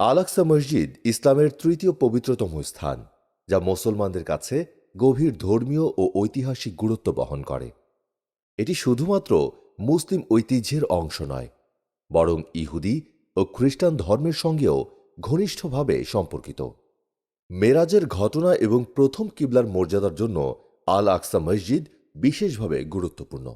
আলাক্সা মসজিদ ইসলামের তৃতীয় পবিত্রতম স্থান, যা মুসলমানদের কাছে গভীর ধর্মীয় ও ঐতিহাসিক গুরুত্ব বহন করে। এটি শুধুমাত্র মুসলিম ঐতিহ্যের অংশ নয়, বরং ইহুদি ও খ্রিস্টান ধর্মের সঙ্গেও ঘনিষ্ঠভাবে সম্পর্কিত। মেরাজের ঘটনা এবং প্রথম কিবলার মর্যাদার জন্য আল আকসা মসজিদ বিশেষভাবে গুরুত্বপূর্ণ।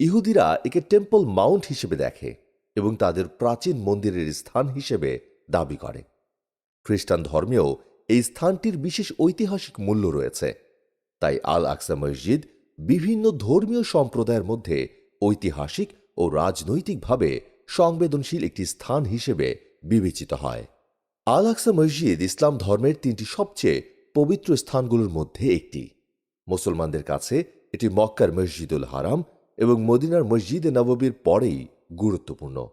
ইহুদিরা একে টেম্পল মাউন্ট হিসেবে দেখে এবং তাদের প্রাচীন মন্দিরের স্থান হিসেবে দাবি করে। খ্রিস্টান ধর্মেও এই স্থানটির বিশেষ ঐতিহাসিক মূল্য রয়েছে। তাই আল আকসা মসজিদ বিভিন্ন ধর্মীয় সম্প্রদায়ের মধ্যে ঐতিহাসিক ও রাজনৈতিকভাবে সংবেদনশীল একটি স্থান হিসেবে বিবেচিত হয়। আল আকসা মসজিদ ইসলাম ধর্মের তিনটি সবচেয়ে পবিত্র স্থানগুলোর মধ্যে একটি। মুসলমানদের কাছে এটি মক্কার মসজিদুল হারাম এবং মদিনার মসজিদে নববীর পরেই গুরুত্বপূর্ণ।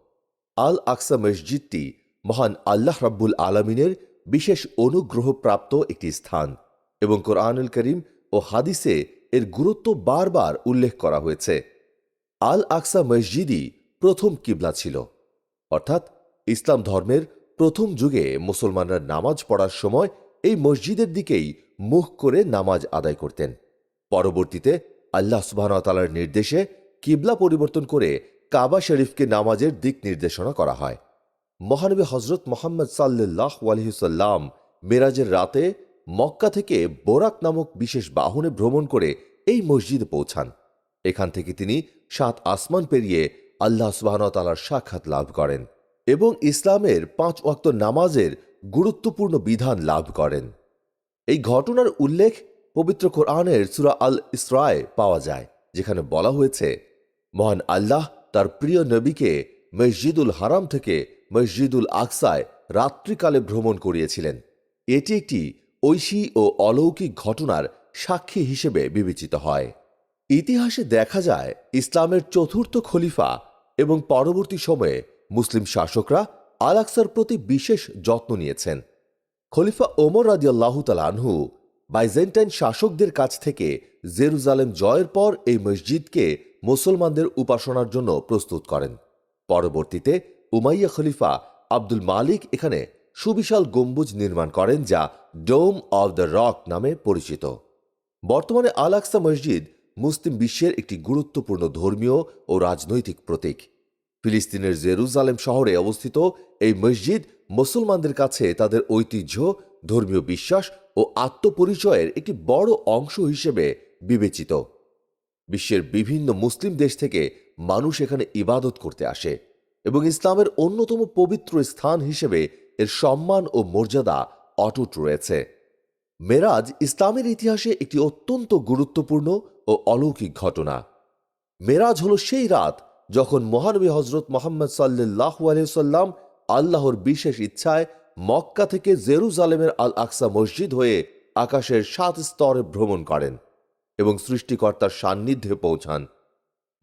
আল আকসা মসজিদটি মহান আল্লাহ রাব্বুল আলমিনের বিশেষ অনুগ্রহপ্রাপ্ত একটি স্থান এবং কোরআনুল করিম ও হাদিসে এর গুরুত্ব বারবার উল্লেখ করা হয়েছে। আল আকসা মসজিদই প্রথম কিবলা ছিল। অর্থাৎ ইসলাম ধর্মের প্রথম যুগে মুসলমানরা নামাজ পড়ার সময় এই মসজিদের দিকেই মুখ করে নামাজ আদায় করতেন। পরবর্তীতে আল্লাহ সুবাহতালার নির্দেশে কিবলা পরিবর্তন করে কাবা শরীফকে নামাজের দিক নির্দেশনা করা হয়। মহানবী হজরত মোহাম্মদ সাল্লাহ আলহিসাল্লাম মেরাজের রাতে মক্কা থেকে বোরাক নামক বিশেষ বাহনে ভ্রমণ করে এই মসজিদে পৌঁছান। এখান থেকে তিনি সাত আসমান পেরিয়ে আল্লাহ সুবাহতালার সাক্ষাৎ লাভ করেন এবং ইসলামের পাঁচ ওয়াক্ত নামাজের গুরুত্বপূর্ণ বিধান লাভ করেন। এই ঘটনার উল্লেখ পবিত্র কোরআনের সুরা আল ইসরায় পাওয়া যায়, যেখানে বলা হয়েছে, মহান আল্লাহ তার প্রিয় নবীকে মসজিদুল হারাম থেকে মসজিদুল আকসায় রাত্রিকালে ভ্রমণ করিয়েছিলেন। এটি একটি ঐশী ও অলৌকিক ঘটনার সাক্ষী হিসেবে বিবেচিত হয়। ইতিহাসে দেখা যায়, ইসলামের চতুর্থ খলিফা এবং পরবর্তী সময়ে মুসলিম শাসকরা আল আকসার প্রতি বিশেষ যত্ন নিয়েছেন। খলিফা ওমর রাদিয়াল্লাহু আনহু বাইজেন্টাইন শাসকদের কাছ থেকে জেরুজালেম জয়ের পর এই মসজিদকে মুসলমানদের উপাসনার জন্য প্রস্তুত করেন। পরবর্তীতে উমাইয়া খলিফা আব্দুল মালিক এখানে সুবিশাল গম্বুজ নির্মাণ করেন যা ডোম অব দ্য রক নামে পরিচিত। বর্তমানে আল আকসা মসজিদ মুসলিম বিশ্বের একটি গুরুত্বপূর্ণ ধর্মীয় ও রাজনৈতিক প্রতীক। ফিলিস্তিনের জেরুজালেম শহরে অবস্থিত এই মসজিদ মুসলমানদের কাছে তাদের ঐতিহ্য, ধর্মীয় বিশ্বাস ও আত্মপরিচয়ের একটি বড় অংশ হিসেবে বিবেচিত। বিশ্বের বিভিন্ন মুসলিম দেশ থেকে মানুষ এখানে ইবাদত করতে আসে। এবং ইসলামের অন্যতম পবিত্র স্থান হিসেবে এর সম্মান ও মর্যাদা অটুট রয়েছে। মেরাজ ইসলামের ইতিহাসে একটি অত্যন্ত গুরুত্বপূর্ণ ও অলৌকিক ঘটনা। মেরাজ হল সেই রাত যখন মহানবী হজরত মোহাম্মদ সাল্লাহ আলহাম আল্লাহর বিশেষ ইচ্ছায় মক্কা থেকে জেরুজালেমের আল আকসা মসজিদ হয়ে আকাশের সাত স্তরে ভ্রমণ করেন এবং সৃষ্টিকর্তার সান্নিধ্যে পৌঁছান।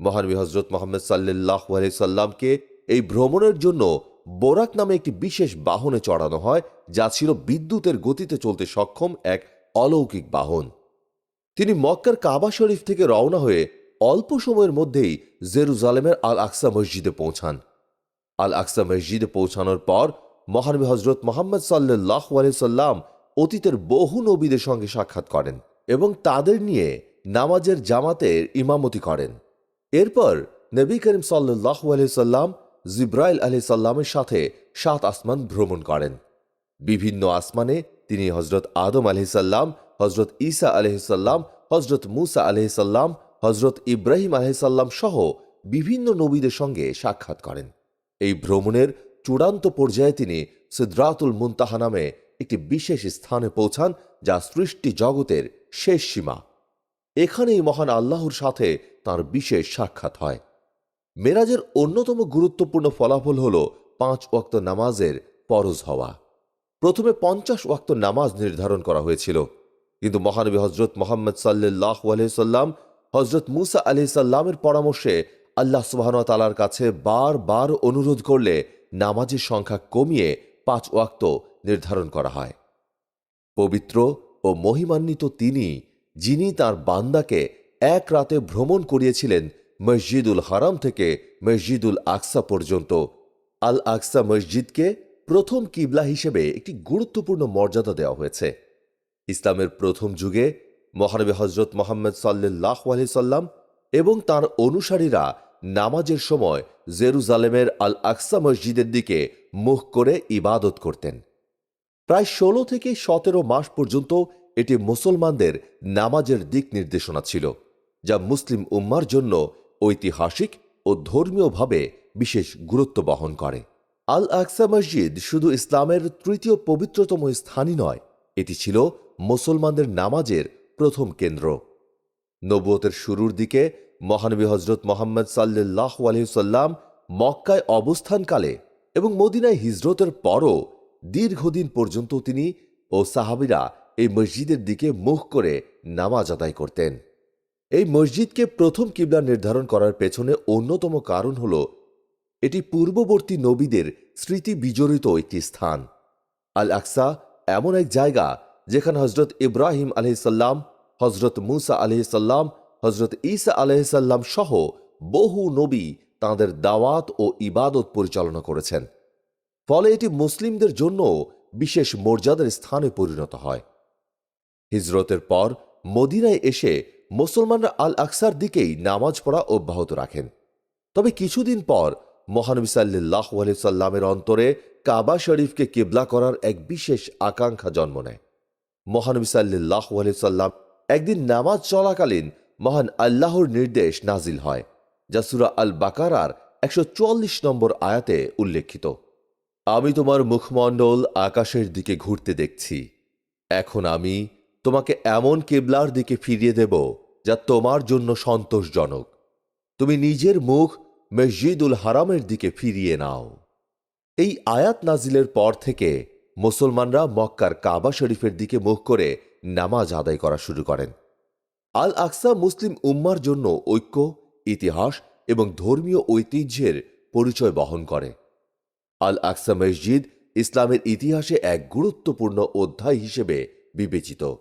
মহানবী হজরত মোহাম্মদ সাল্লাহ সাল্লামকে এই ভ্রমণের জন্য বোরাক নামে একটি বিশেষ বাহনে চড়ানো হয়, যা ছিল বিদ্যুতের গতিতে চলতে সক্ষম এক অলৌকিক বাহন। তিনি মক্কার কাবা শরীফ থেকে রওনা হয়ে অল্প সময়ের মধ্যেই জেরুজালেমের আল আকসা মসজিদে পৌঁছান। আল আকসা মসজিদে পৌঁছানোর পর মহানবী হজরত মোহাম্মদ সাল্লাহ সাল্লাম অতীতের বহু নবীদের সঙ্গে সাক্ষাৎ করেন এবং তাদের নিয়ে নামাজের জামাতের ইমামতি করেন। এরপর নবী করিম সাল্লাহ সাল্লাম জিব্রাইল আলি সাল্লামের সাথে সাত আসমান ভ্রমণ করেন। বিভিন্ন আসমানে তিনি হজরত আদম আলহিসাল্লাম হজরত ঈসা আলহিসাল্লাম হজরত মুসা আলহিসাল্লাম হজরত ইব্রাহিম আলহিসাল্লাম সহ বিভিন্ন নবীদের সঙ্গে সাক্ষাৎ করেন। এই ভ্রমণের চূড়ান্ত পর্যায়ে তিনি সিদ্রাতুল মুন্তাহা নামে একটি বিশেষ স্থানে পৌঁছান, যা সৃষ্টি জগতের শেষ সীমা। এখানেই মহান আল্লাহর সাথে তার বিশেষ সাক্ষাৎ হয়। মেরাজের অন্যতম গুরুত্বপূর্ণ ফলাফল হল পাঁচ ওয়াক্ত নামাজের পরজ হওয়া। প্রথমে পঞ্চাশ ওয়াক্ত নামাজ নির্ধারণ করা হয়েছিল। কিন্তু মহানবী হজরত মোহাম্মদ সাল্লাহ আলহিসাল্লাম হজরত মুসা আলি সাল্লামের পরামর্শে আল্লাহ সুবাহতালার কাছে বার বার অনুরোধ করলে নামাজের সংখ্যা কমিয়ে পাঁচ ওয়াক্ত নির্ধারণ করা হয়। পবিত্র ও মহিমান্বিত তিনি, যিনি তার বান্দাকে এক রাতে ভ্রমণ করিয়েছিলেন মসজিদুল হারাম থেকে মসজিদুল আকসা পর্যন্ত। আল আকসা মসজিদকে প্রথম কিবলা হিসেবে একটি গুরুত্বপূর্ণ মর্যাদা দেওয়া হয়েছে। ইসলামের প্রথম যুগে মহানবী হজরত মোহাম্মদ সাল্লাহ আলি সাল্লাম এবং তার অনুসারীরা নামাজের সময় জেরুজালেমের আল আকসা মসজিদের দিকে মুখ করে ইবাদত করতেন। প্রায় ষোলো থেকে সতেরো মাস পর্যন্ত এটি মুসলমানদের নামাজের দিক নির্দেশনা ছিল, যা মুসলিম উম্মার জন্য ঐতিহাসিক ও ধর্মীয়ভাবে বিশেষ গুরুত্ব বহন করে। আল আকসা মসজিদ শুধু ইসলামের তৃতীয় পবিত্রতম স্থানই নয়, এটি ছিল মুসলমানদের নামাজের প্রথম কেন্দ্র। নবুয়তের শুরুর দিকে মহানবী হজরত মোহাম্মদ সাল্লাহ আলহিসাল্লাম মক্কায় অবস্থানকালে এবং মদিনায় হিজরতের পরও দীর্ঘদিন পর্যন্ত তিনি ও সাহাবিরা এই মসজিদের দিকে মুখ করে নামাজ আদায় করতেন। এই মসজিদকে প্রথম কিবলা নির্ধারণ করার পেছনে অন্যতম কারণ হল, এটি পূর্ববর্তী নবীদের স্মৃতি বিজড়িত একটি স্থান। আল আকসা এমন এক জায়গা যেখানে হজরত ইব্রাহিম আলহিসাল্লাম হজরত মুসা আলহিসাল্লাম হজরত ঈসা আলহিসাল্লাম সহ বহু নবী তাঁদের দাওয়াত ও ইবাদত পরিচালনা করেছেন। ফলে এটি মুসলিমদের জন্য বিশেষ মর্যাদার স্থানে পরিণত হয়। হিজরতের পর মদিনায় এসে মুসলমানরা আল আকসার দিকেই নামাজ পড়া অব্যাহত রাখেন। তবে কিছুদিন পর মহানবী সাল্লাহ সাল্লামের অন্তরে কাবা শরীফকে কিবলা করার এক বিশেষ আকাঙ্ক্ষা জন্ম নেয়। মহানবী সাল্লাহ সাল্লাম একদিন নামাজ চলাকালীন মহান আল্লাহর নির্দেশ নাজিল হয়, যা সুরা আল বাকারার একশো চুয়াল্লিশ নম্বর আয়াতে উল্লেখিত। আমি তোমার মুখমণ্ডল আকাশের দিকে ঘুরতে দেখছি। এখন আমি তোমাকে এমন কেবলার দিকে ফিরিয়ে দেব যা তোমার জন্য সন্তোষজনক। তুমি নিজের মুখ মসজিদুল হারামের দিকে ফিরিয়ে নাও। এই আয়াত নাজিলের পর থেকে মুসলমানরা মক্কার কাবা শরীফের দিকে মুখ করে নামাজ আদায় করা শুরু করেন। আল আকসা মুসলিম উম্মার জন্য ঐক্য, ইতিহাস এবং ধর্মীয় ঐতিহ্যের পরিচয় বহন করে। আল আকসা মসজিদ ইসলামের ইতিহাসে এক গুরুত্বপূর্ণ অধ্যায় হিসেবে বিবেচিত।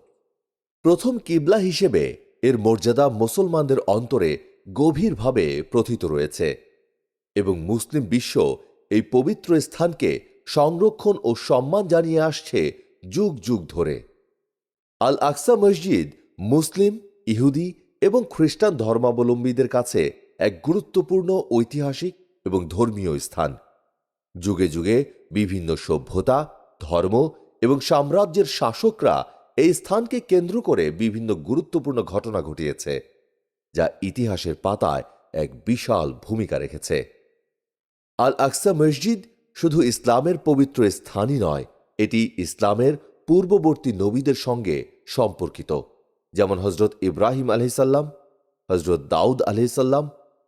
প্রথম কিবলা হিসেবে এর মর্যাদা মুসলমানদের অন্তরে গভীরভাবে প্রথিত রয়েছে এবং মুসলিম বিশ্ব এই পবিত্র স্থানকে সংরক্ষণ ও সম্মান জানিয়ে আসছে যুগ যুগ ধরে। আল আকসা মসজিদ মুসলিম, ইহুদি এবং খ্রিস্টান ধর্মাবলম্বীদের কাছে এক গুরুত্বপূর্ণ ঐতিহাসিক এবং ধর্মীয় স্থান। যুগে যুগে বিভিন্ন সভ্যতা, ধর্ম এবং সাম্রাজ্যের শাসকরা এই স্থানকে কেন্দ্র করে বিভিন্ন গুরুত্বপূর্ণ ঘটনা ঘটিয়েছে, যা ইতিহাসের পাতায় এক বিশাল ভূমিকা রেখেছে। আল আকসা মসজিদ শুধু ইসলামের পবিত্র স্থানই নয়, এটি ইসলামের পূর্ববর্তী নবীদের সঙ্গে সম্পর্কিত, যেমন হজরত ইব্রাহিম আলহিসাল্লাম হজরত দাউদ আলহিসাল্লাম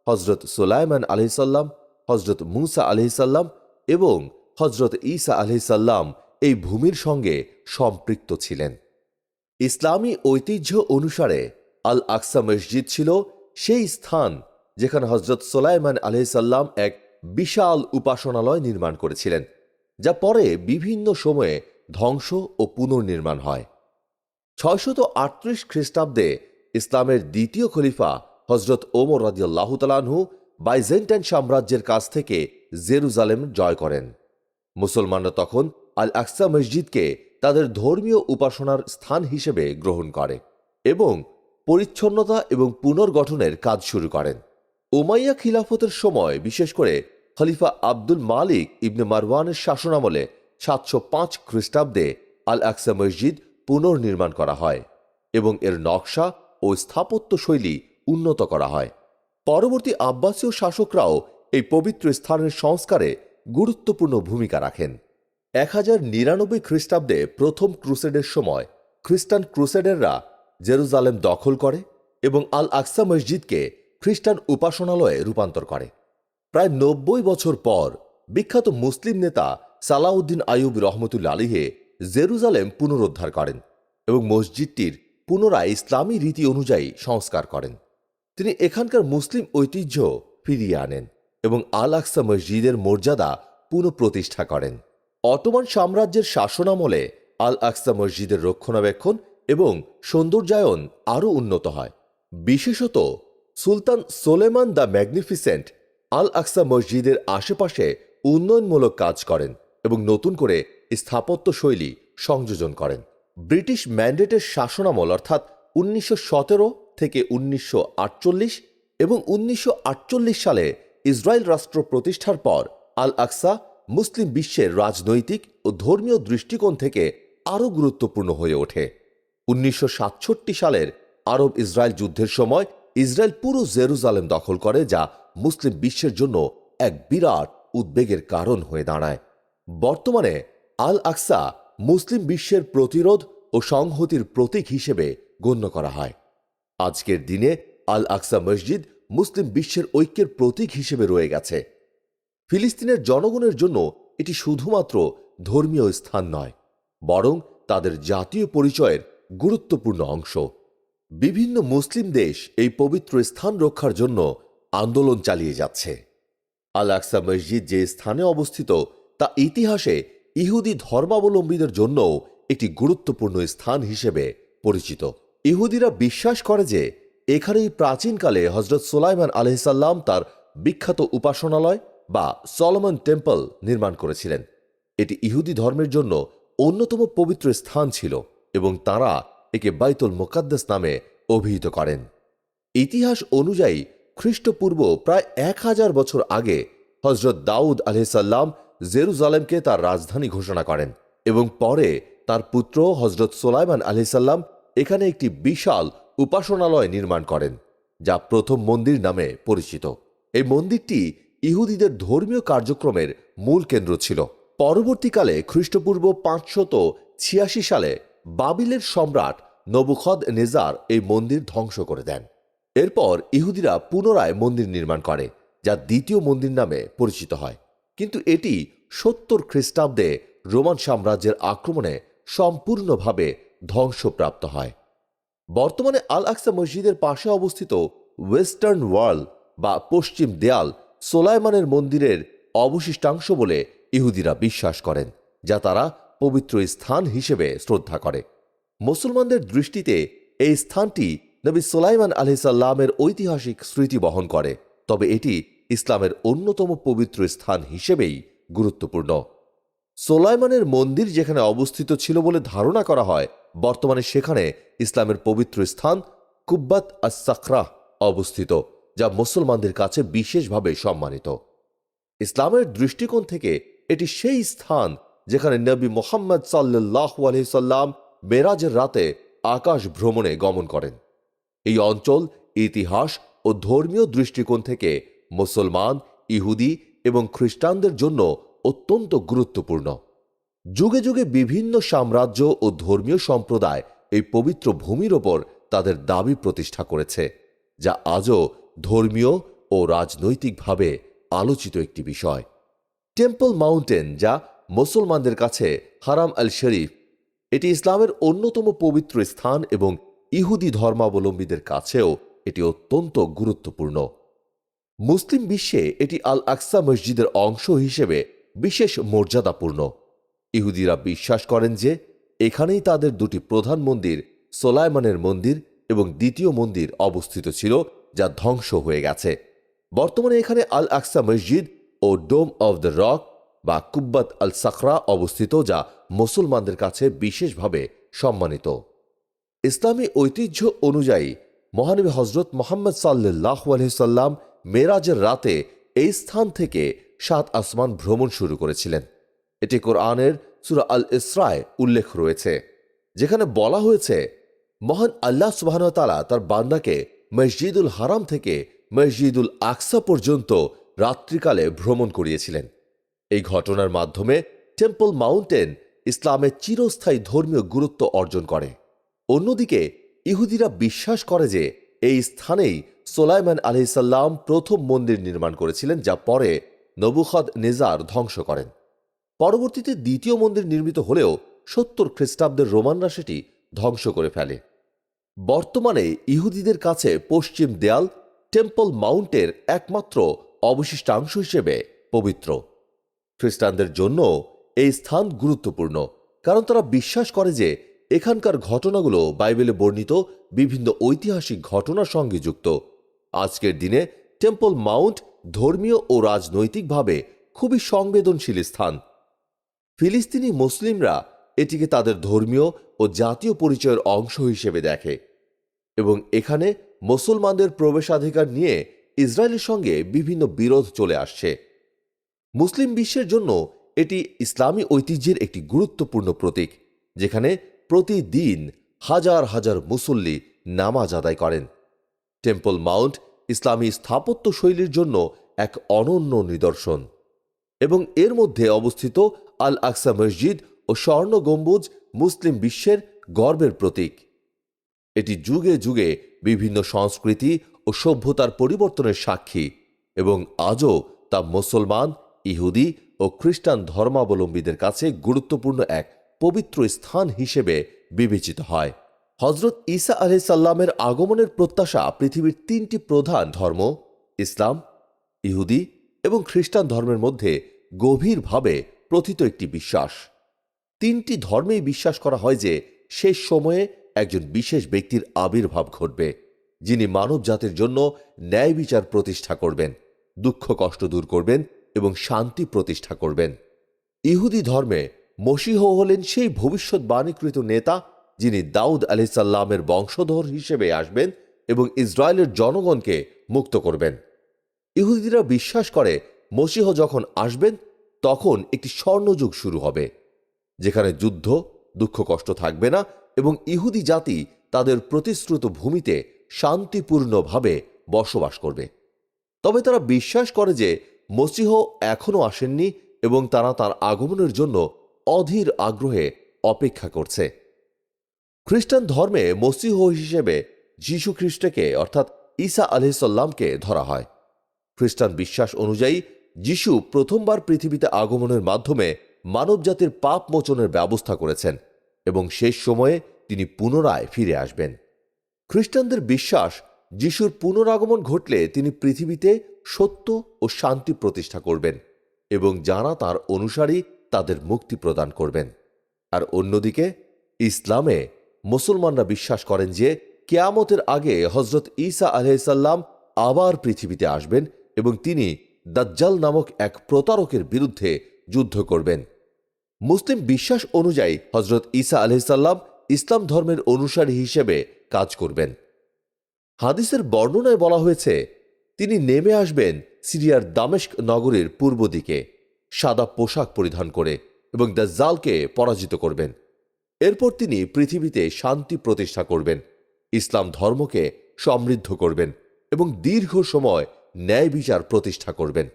হজরত সোলাইমান আলহিসাল্লাম হজরত মুসা আলহিসাল্লাম এবং হজরত ঈসা আলহিসাল্লাম এই ভূমির সঙ্গে সম্পৃক্ত ছিলেন। ইসলামী ঐতিহ্য অনুসারে আল আকসা মসজিদ ছিল সেই স্থান যেখানে হজরত সোলাইমান আলহিসাল্লাম এক বিশাল উপাসনালয় নির্মাণ করেছিলেন, যা পরে বিভিন্ন সময়ে ধ্বংস ও পুনর্নির্মাণ হয়। ছয়শত আটত্রিশ খ্রিস্টাব্দে ইসলামের দ্বিতীয় খলিফা হজরত ওমর রাজিয়াল্লাহ তালানহু বাইজেন্টাইন সাম্রাজ্যের কাছ থেকে জেরুজালেম জয় করেন। মুসলমানরা তখন আল আকসা মসজিদকে তাদের ধর্মীয় উপাসনার স্থান হিসেবে গ্রহণ করে এবং পরিচ্ছন্নতা এবং পুনর্গঠনের কাজ শুরু করেন। উমাইয়া খিলাফতের সময়, বিশেষ করে খলিফা আব্দুল মালিক ইবনে মারওয়ানের শাসনামলে সাতশো পাঁচ খ্রিস্টাব্দে আল আকসা মসজিদ পুনর্নির্মাণ করা হয় এবং এর নকশা ও স্থাপত্য শৈলী উন্নত করা হয়। পরবর্তী আব্বাসীয় শাসকরাও এই পবিত্র স্থানের সংস্কারে গুরুত্বপূর্ণ ভূমিকা রাখেন। এক হাজার নিরানব্বই খ্রিস্টাব্দে প্রথম ক্রুসেডের সময় খ্রিস্টান ক্রুসেডাররা জেরুজালেম দখল করে এবং আল আকসা মসজিদকে খ্রিস্টান উপাসনালয়ে রূপান্তর করে। প্রায় নব্বই বছর পর বিখ্যাত মুসলিম নেতা সালাউদ্দিন আয়ুব রহমতুল্লা আলিহে জেরুজালেম পুনরুদ্ধার করেন এবং মসজিদটির পুনরায় ইসলামী রীতি অনুযায়ী সংস্কার করেন। তিনি এখানকার মুসলিম ঐতিহ্য ফিরিয়ে আনেন এবং আল আকসা মসজিদের মর্যাদা পুনঃপ্রতিষ্ঠা করেন। অটোমান সাম্রাজ্যের শাসনামলে আল আকসা মসজিদের রক্ষণাবেক্ষণ এবং সৌন্দর্যায়ন আরও উন্নত হয়। বিশেষত Sultan Suleiman the Magnificent Al Aqsa মসজিদের আশেপাশে উন্নয়নমূলক কাজ করেন এবং নতুন করে স্থাপত্য শৈলী সংযোজন করেন। ব্রিটিশ ম্যান্ডেটের শাসনামল অর্থাৎ উনিশশো সতেরো থেকে উনিশশো আটচল্লিশ এবং উনিশশো আটচল্লিশ সালে ইসরায়েল রাষ্ট্র প্রতিষ্ঠার পর আল আকসা মুসলিম বিশ্বের রাজনৈতিক ও ধর্মীয় দৃষ্টিকোণ থেকে আরও গুরুত্বপূর্ণ হয়ে ওঠে। উনিশশো সাতষট্টি সালের আরব ইসরায়েল যুদ্ধের সময় ইসরায়েল পুরো জেরুজালেম দখল করে, যা মুসলিম বিশ্বের জন্য এক বিরাট উদ্বেগের কারণ হয়ে দাঁড়ায়। বর্তমানে আল আকসা মুসলিম বিশ্বের প্রতিরোধ ও সংহতির প্রতীক হিসেবে গণ্য করা হয়। আজকের দিনে আল আকসা মসজিদ মুসলিম বিশ্বের ঐক্যের প্রতীক হিসেবে রয়ে গেছে। ফিলিস্তিনের জনগণের জন্য এটি শুধুমাত্র ধর্মীয় স্থান নয়, বরং তাদের জাতীয় পরিচয়ের গুরুত্বপূর্ণ অংশ। বিভিন্ন মুসলিম দেশ এই পবিত্র স্থান রক্ষার জন্য আন্দোলন চালিয়ে যাচ্ছে। আল আকসা মসজিদ যে স্থানে অবস্থিত, তা ইতিহাসে ইহুদি ধর্মাবলম্বীদের জন্যও একটি গুরুত্বপূর্ণ স্থান হিসেবে পরিচিত। ইহুদিরা বিশ্বাস করে যে, এখানেই প্রাচীনকালে হজরত সোলাইমান আলহিসাল্লাম তার বিখ্যাত উপাসনালয় বা সলমন টেম্পল নির্মাণ করেছিলেন। এটি ইহুদি ধর্মের জন্য অন্যতম পবিত্র স্থান ছিল এবং তারা একে বাইতুল মোকাদ্দাস নামে অভিহিত করেন। ইতিহাস অনুযায়ী খ্রিস্টপূর্ব প্রায় এক হাজার বছর আগে হজরত দাউদ আলহিসাল্লাম জেরুজালেমকে তার রাজধানী ঘোষণা করেন এবং পরে তার পুত্র হজরত সোলাইমান আলহিসাল্লাম এখানে একটি বিশাল উপাসনালয় নির্মাণ করেন, যা প্রথম মন্দির নামে পরিচিত। এই মন্দিরটি ইহুদিদের ধর্মীয় কার্যক্রমের মূল কেন্দ্র ছিল। পরবর্তীকালে খ্রিস্টপূর্ব পাঁচশত ছিয়াশি সালে বাবিলের সম্রাট নবুখদ নেজার এই মন্দির ধ্বংস করে দেন। এরপর ইহুদিরা পুনরায় মন্দির নির্মাণ করে, যা দ্বিতীয় মন্দির নামে পরিচিত হয়। কিন্তু এটি সত্তর খ্রিস্টাব্দে রোমান সাম্রাজ্যের আক্রমণে সম্পূর্ণভাবে ধ্বংসপ্রাপ্ত হয়। বর্তমানে আল আকসা মসজিদের পাশে অবস্থিত ওয়েস্টার্ন ওয়াল বা পশ্চিম দেয়াল সোলাইমানের মন্দিরের অবশিষ্টাংশ বলে ইহুদিরা বিশ্বাস করেন, যা তারা পবিত্র স্থান হিসেবে শ্রদ্ধা করে। মুসলমানদের দৃষ্টিতে এই স্থানটি নবী সোলাইমান আলহিসাল্লামের ঐতিহাসিক স্মৃতি বহন করে, তবে এটি ইসলামের অন্যতম পবিত্র স্থান হিসেবেই গুরুত্বপূর্ণ। সোলাইমানের মন্দির যেখানে অবস্থিত ছিল বলে ধারণা করা হয়, বর্তমানে সেখানে ইসলামের পবিত্র স্থান কুব্বাত আস সাখরাহ অবস্থিত। যা মুসলমানদের কাছে বিশেষভাবে সম্মানিত। ইসলামের দৃষ্টিকোণ থেকে এটি সেই স্থান যেখানে নবী মোহাম্মদ সাল্লাহ আলহিসাল্লাম মেরাজের রাতে আকাশ ভ্রমণে গমন করেন। এই অঞ্চল ইতিহাস ও ধর্মীয় দৃষ্টিকোণ থেকে মুসলমান, ইহুদি এবং খ্রিস্টানদের জন্য অত্যন্ত গুরুত্বপূর্ণ। যুগে যুগে বিভিন্ন সাম্রাজ্য ও ধর্মীয় সম্প্রদায় এই পবিত্র ভূমির ওপর তাদের দাবি প্রতিষ্ঠা করেছে, যা আজও ধর্মীয় ও রাজনৈতিকভাবে আলোচিত একটি বিষয়। টেম্পল মাউন্টেন যা মুসলমানদের কাছে হারাম আল শরীফ, এটি ইসলামের অন্যতম পবিত্র স্থান এবং ইহুদি ধর্মাবলম্বীদের কাছেও এটি অত্যন্ত গুরুত্বপূর্ণ। মুসলিম বিশ্বে এটি আল আকসা মসজিদের অংশ হিসেবে বিশেষ মর্যাদাপূর্ণ। ইহুদিরা বিশ্বাস করেন যে এখানেই তাদের দুটি প্রধান মন্দির সোলাইমানের মন্দির এবং দ্বিতীয় মন্দির অবস্থিত ছিল যা ধ্বংস হয়ে গেছে। বর্তমানে এখানে আল আকসা মসজিদ ও ডোম অব দ্য রক বা কুব্বাত আল সাকরা অবস্থিত, যা মুসলমানদের কাছে বিশেষভাবে সম্মানিত। ইসলামী ঐতিহ্য অনুযায়ী, মহানবী হজরত মোহাম্মদ সাল্লাহ আলহিসাল্লাম মেরাজের রাতে এই স্থান থেকে সাত আসমান ভ্রমণ শুরু করেছিলেন। এটি কোরআনের সুরা আল ইসরায় উল্লেখ রয়েছে, যেখানে বলা হয়েছে, মহান আল্লাহ সুবাহতালা তার বান্দাকে মসজিদুল হারাম থেকে মসজিদুল আকসা পর্যন্ত রাত্রিকালে ভ্রমণ করিয়েছিলেন। এই ঘটনার মাধ্যমে টেম্পল মাউন্টেন ইসলামের চিরস্থায়ী ধর্মীয় গুরুত্ব অর্জন করে। অন্যদিকে, ইহুদিরা বিশ্বাস করে যে এই স্থানেই সোলাইমান আলহিসাল্লাম প্রথম মন্দির নির্মাণ করেছিলেন, যা পরে নবুখদ নেজার ধ্বংস করেন। পরবর্তীতে দ্বিতীয় মন্দির নির্মিত হলেও সত্তর খ্রিস্টাব্দের রোমানরা সেটি ধ্বংস করে ফেলে। বর্তমানে ইহুদিদের কাছে পশ্চিম দেয়াল, টেম্পল মাউন্টের একমাত্র অবশিষ্টাংশ হিসেবে পবিত্র। খ্রিস্টানদের জন্য এই স্থান গুরুত্বপূর্ণ, কারণ তারা বিশ্বাস করে যে এখানকার ঘটনাগুলো বাইবেলে বর্ণিত বিভিন্ন ঐতিহাসিক ঘটনার সঙ্গে যুক্ত। আজকের দিনে টেম্পল মাউন্ট ধর্মীয় ও রাজনৈতিকভাবে খুবই সংবেদনশীল স্থান। ফিলিস্তিনি মুসলিমরা এটিকে তাদের ধর্মীয় ও জাতীয় পরিচয়ের অংশ হিসেবে দেখে এবং এখানে মুসলমানদের প্রবেশাধিকার নিয়ে ইসরায়েলের সঙ্গে বিভিন্ন বিরোধ চলে আসছে। মুসলিম বিশ্বের জন্য এটি ইসলামী ঐতিহ্যের একটি গুরুত্বপূর্ণ প্রতীক, যেখানে প্রতিদিন হাজার হাজার মুসল্লি নামাজ আদায় করেন। টেম্পল মাউন্ট ইসলামী স্থাপত্য শৈলীর জন্য এক অনন্য নিদর্শন এবং এর মধ্যে অবস্থিত আল আকসা মসজিদ স্বর্ণ গম্বুজ মুসলিম বিশ্বের গর্বের প্রতীক। এটি যুগে যুগে বিভিন্ন সংস্কৃতি ও সভ্যতার পরিবর্তনের সাক্ষী এবং আজও তা মুসলমান, ইহুদি ও খ্রিস্টান ধর্মাবলম্বীদের কাছে গুরুত্বপূর্ণ এক পবিত্র স্থান হিসেবে বিবেচিত হয়। হজরত ঈসা আলহিসাল্লামের আগমনের প্রত্যাশা পৃথিবীর তিনটি প্রধান ধর্ম, ইসলাম, ইহুদি এবং খ্রিস্টান ধর্মের মধ্যে গভীরভাবে প্রথিত একটি বিশ্বাস। তিনটি ধর্মেই বিশ্বাস করা হয় যে শেষ সময়ে একজন বিশেষ ব্যক্তির আবির্ভাব ঘটবে, যিনি মানব জাতির জন্য ন্যায় বিচার প্রতিষ্ঠা করবেন, দুঃখ কষ্ট দূর করবেন এবং শান্তি প্রতিষ্ঠা করবেন। ইহুদি ধর্মে মসিহ হলেন সেই ভবিষ্যৎবাণীকৃত নেতা যিনি দাউদ আলিসাল্লামের বংশধর হিসেবে আসবেন এবং ইসরায়েলের জনগণকে মুক্ত করবেন। ইহুদিরা বিশ্বাস করে মসিহ যখন আসবেন, তখন একটি স্বর্ণযুগ শুরু হবে। যেখানে যুদ্ধ, দুঃখ, কষ্ট থাকবে না এবং ইহুদি জাতি তাদের প্রতিশ্রুত ভূমিতে শান্তিপূর্ণভাবে বসবাস করবে। তবে তারা বিশ্বাস করে যে মসিহ এখনও আসেননি এবং তারা তার আগমনের জন্য অধীর আগ্রহে অপেক্ষা করছে। খ্রিস্টান ধর্মে মসিহ হিসেবে যীশু খ্রিস্টকে, অর্থাৎ ঈসা আলহিসাল্লামকে ধরা হয়। খ্রিস্টান বিশ্বাস অনুযায়ী, যিশু প্রথমবার পৃথিবীতে আগমনের মাধ্যমে মানবজাতির পাপ মোচনের ব্যবস্থা করেছেন এবং শেষ সময়ে তিনি পুনরায় ফিরে আসবেন। খ্রিস্টানদের বিশ্বাস যিশুর পুনরাগমন ঘটলে তিনি পৃথিবীতে সত্য ও শান্তি প্রতিষ্ঠা করবেন এবং যারা তার অনুসারী তাদের মুক্তি প্রদান করবেন। আর অন্যদিকে, ইসলামে মুসলমানরা বিশ্বাস করেন যে কেয়ামতের আগে হজরত ঈসা আলহাম আবার পৃথিবীতে আসবেন এবং তিনি দাজ্জাল নামক এক প্রতারকের বিরুদ্ধে যুদ্ধ করবেন। মুসলিম বিশ্বাস অনুযায়ী হজরত ঈসা আলহিসাল্লাম ইসলাম ধর্মের অনুসারী হিসেবে কাজ করবেন। হাদিসের বর্ণনায় বলা হয়েছে, তিনি নেমে আসবেন সিরিয়ার দামেস্ক নগরীর পূর্ব দিকে, সাদা পোশাক পরিধান করে এবং দাজ্জালকে পরাজিত করবেন। এরপর তিনি পৃথিবীতে শান্তি প্রতিষ্ঠা করবেন, ইসলাম ধর্মকে সমৃদ্ধ করবেন এবং দীর্ঘ সময় ন্যায় বিচার প্রতিষ্ঠা করবেন।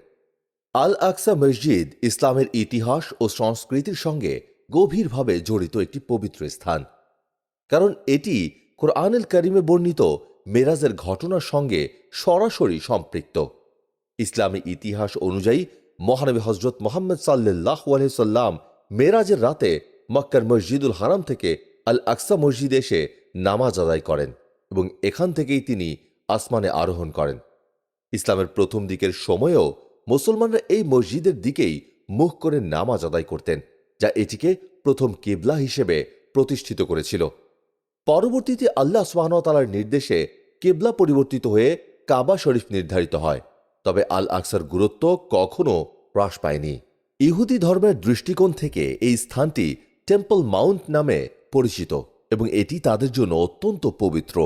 আল আকসা মসজিদ ইসলামের ইতিহাস ও সংস্কৃতির সঙ্গে গভীরভাবে জড়িত একটি পবিত্র স্থান। কারণ এটি কোরআনুল করিমে বর্ণিত মেরাজের ঘটনার সঙ্গে সরাসরি সম্পৃক্ত। ইসলামী ইতিহাস অনুযায়ী মহানবী হজরত মোহাম্মদ সাল্লাহ সাল্লাম মেরাজের রাতে মক্কার মসজিদুল হারাম থেকে আল আকসা মসজিদে এসে নামাজ আদায় করেন এবং এখান থেকেই তিনি আসমানে আরোহণ করেন। ইসলামের প্রথম দিকের সময়েও মুসলমানরা এই মসজিদের দিকেই মুখ করে নামাজ আদায় করতেন, যা এটিকে প্রথম কিবলা হিসেবে প্রতিষ্ঠিত করেছিল। পরবর্তীতে আল্লাহ সোহানতালার নির্দেশে কেবলা পরিবর্তিত হয়ে কাবা শরীফ নির্ধারিত হয়। তবে আল আকসার গুরুত্ব কখনও হ্রাস পায়নি। ইহুদি ধর্মের দৃষ্টিকোণ থেকে এই স্থানটি টেম্পল মাউন্ট নামে পরিচিত এবং এটি তাদের জন্য অত্যন্ত পবিত্র।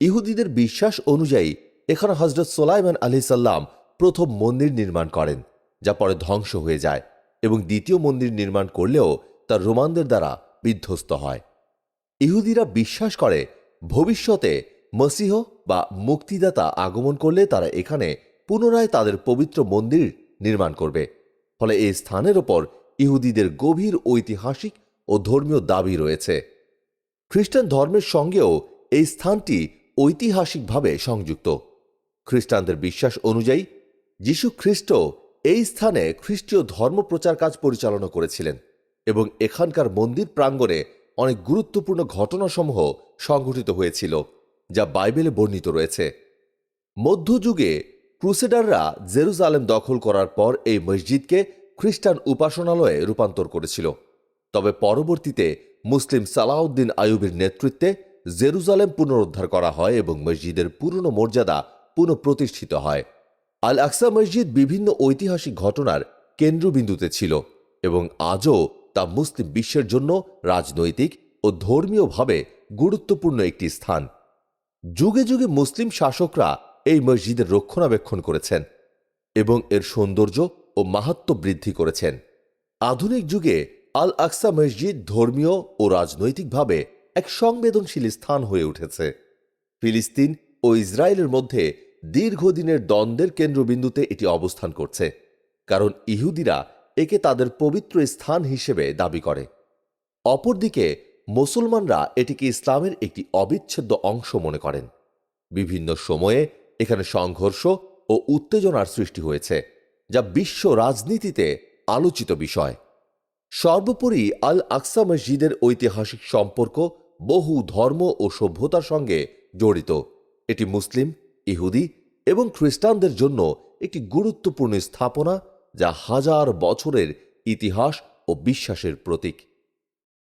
ইহুদিদের বিশ্বাস অনুযায়ী, এখানে হজরত সোলাইমান আলি সাল্লাম প্রথম মন্দির নির্মাণ করেন, যা পরে ধ্বংস হয়ে যায় এবং দ্বিতীয় মন্দির নির্মাণ করলেও তা রোমানদের দ্বারা বিধ্বস্ত হয়। ইহুদিরা বিশ্বাস করে ভবিষ্যতে মসিহ বা মুক্তিদাতা আগমন করলে তারা এখানে পুনরায় তাদের পবিত্র মন্দির নির্মাণ করবে। ফলে এই স্থানের ওপর ইহুদিদের গভীর ঐতিহাসিক ও ধর্মীয় দাবি রয়েছে। খ্রিস্টান ধর্মের সঙ্গেও এই স্থানটি ঐতিহাসিকভাবে সংযুক্ত। খ্রিস্টানদের বিশ্বাস অনুযায়ী যীশু খ্রিস্ট এই স্থানে খ্রিস্টীয় ধর্ম প্রচার কাজ পরিচালনা করেছিলেন এবং এখানকার মন্দির প্রাঙ্গণে অনেক গুরুত্বপূর্ণ ঘটনাসমূহ সংঘটিত হয়েছিল, যা বাইবেলে বর্ণিত রয়েছে। মধ্যযুগে ক্রুসেডাররা জেরুজালেম দখল করার পর এই মসজিদকে খ্রিস্টান উপাসনালয়ে রূপান্তর করেছিল। তবে পরবর্তীতে মুসলিম সালাউদ্দিন আয়ুবের নেতৃত্বে জেরুজালেম পুনরুদ্ধার করা হয় এবং মসজিদের পুরনো মর্যাদা পুনঃপ্রতিষ্ঠিত হয়। আল আকসা মসজিদ বিভিন্ন ঐতিহাসিক ঘটনার কেন্দ্রবিন্দুতে ছিল এবং আজও তা মুসলিম বিশ্বের জন্য রাজনৈতিক ও ধর্মীয়ভাবে গুরুত্বপূর্ণ একটি স্থান। যুগে যুগে মুসলিম শাসকরা এই মসজিদের রক্ষণাবেক্ষণ করেছেন এবং এর সৌন্দর্য ও মাহাত্ম বৃদ্ধি করেছেন। আধুনিক যুগে আল আকসা মসজিদ ধর্মীয় ও রাজনৈতিকভাবে এক সংবেদনশীল স্থান হয়ে উঠেছে। ফিলিস্তিন ও ইসরায়েলের মধ্যে দীর্ঘদিনের দ্বন্দ্বের কেন্দ্রবিন্দুতে এটি অবস্থান করছে, কারণ ইহুদিরা একে তাদের পবিত্র স্থান হিসেবে দাবি করে। অপরদিকে, মুসলমানরা এটিকে ইসলামের একটি অবিচ্ছেদ্য অংশ মনে করেন। বিভিন্ন সময়ে এখানে সংঘর্ষ ও উত্তেজনার সৃষ্টি হয়েছে, যা বিশ্ব রাজনীতিতে আলোচিত বিষয়। সর্বোপরি আল আকসা মসজিদের ঐতিহাসিক সম্পর্ক বহু ধর্ম ও সভ্যতার সঙ্গে জড়িত। এটি মুসলিম ইহুদি এবং খ্রিস্টানদের জন্য একটি গুরুত্বপূর্ণ স্থাপনা যা হাজার বছরের ইতিহাস ও বিশ্বাসের প্রতীক।